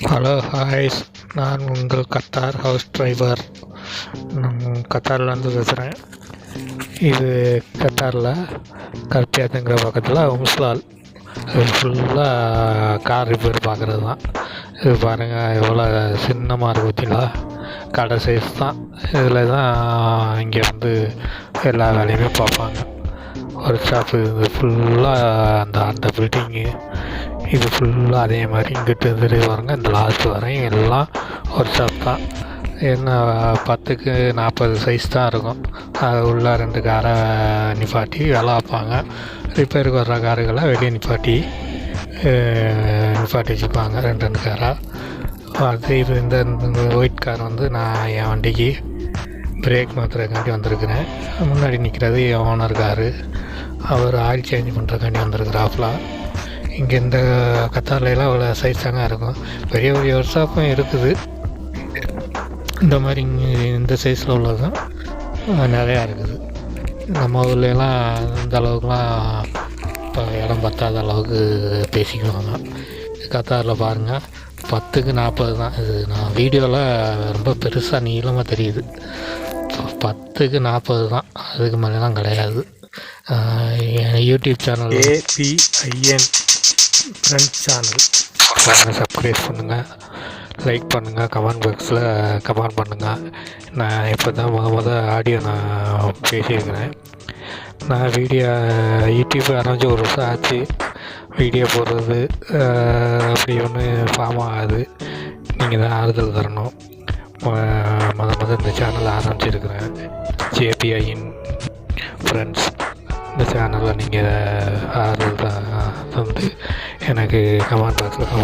Hello ஹாய்ஸ் நான் உங்கள் Qatar house driver நான் கத்தார்லேருந்து பேசுகிறேன் இது கத்தாரில் கர்பியாத்துங்கிற பக்கத்தில் உம்ஸ்லால். இது ஃபுல்லாக கார் ரிப்பேர் பார்க்குறது தான் இது பாருங்கள் எவ்வளோ சின்னமாக இருக்கு பார்த்தீங்களா கடை சைஸ் தான். இதில் தான் இங்கே வந்து எல்லா வேலையுமே பார்ப்பாங்க. ஒர்க் ஷாப்பு இது ஃபுல்லாக அந்த அந்த பில்டிங்கு இது ஃபுல்லாக அதே மாதிரி இங்கிட்ட இருந்து பாருங்க இந்த லாஸ்ட் வரையும் எல்லாம் ஒர்க் ஷாப் தான். என்ன பத்துக்கு நாற்பது சைஸ் தான் இருக்கும். அது உள்ள ரெண்டு காரை நிப்பாட்டி வேலை வைப்பாங்க ரிப்பேருக்கு வர்ற காருகளை வெளியே நிப்பாட்டி நிப்பாட்டி வச்சுப்பாங்க ரெண்டு ரெண்டு காராக அது இது இந்த இந்த ஒயிட் கார் வந்து நான் என் வண்டிக்கு பிரேக் மாற்றுறதுக்காண்டி வந்திருக்கிறேன். முன்னாடி நிற்கிறது என் ஓனர் காரு அவர் ஆயில் சேஞ்ச் பண்ணுறதுக்காண்டி வந்திருக்கிறாப்லாம் இங்கே இந்த கத்தார்லாம் அவ்வளோ சைஸ் தாங்க இருக்கும். பெரிய பெரிய ஒர்க் ஷாப்பும் இருக்குது. இந்த மாதிரி இங்கே இந்த சைஸில் உள்ளதும் நிறையா இருக்குது. நம்ம ஊர்லலாம் இந்த அளவுக்குலாம் இப்போ இடம் பத்தாத அளவுக்கு பேசிக்குவாங்க கத்தாரில் பாருங்கள் பத்துக்கு நாற்பது தான். இது நான் வீடியோவில் ரொம்ப பெருசாக நீளமாக தெரியுது. பத்துக்கு நாற்பது தான். அதுக்கு மேலாம் கிடையாது. YouTube channel ABIN friends channel பாருங்கள் சப்ஸ்கிரைப் பண்ணுங்கள் லைக் பண்ணுங்கள் கமெண்ட் பாக்ஸில் கமெண்ட் பண்ணுங்கள் நான் இப்போ தான் முத முத ஆடியோ நான் பேசியிருக்கிறேன். நான் வீடியோ யூடியூப் ஆரம்பித்து ஒரு வருஷம் ஆச்சு. வீடியோ போடுறது அப்படி ஒன்று ஃபார்ம் ஆகாது. நீங்கள் தான் ஆறுதல் தரணும். மொ- முத முத இந்த சேனல் ஆரம்பிச்சிருக்கிறேன். ஜேபிஐயின் ஃப்ரெண்ட்ஸ் இந்த சேனலில் நீங்கள் ஆறுதல் தான் எனக்கு கமெண்ட் பாக்ஸில் கமெண்ட்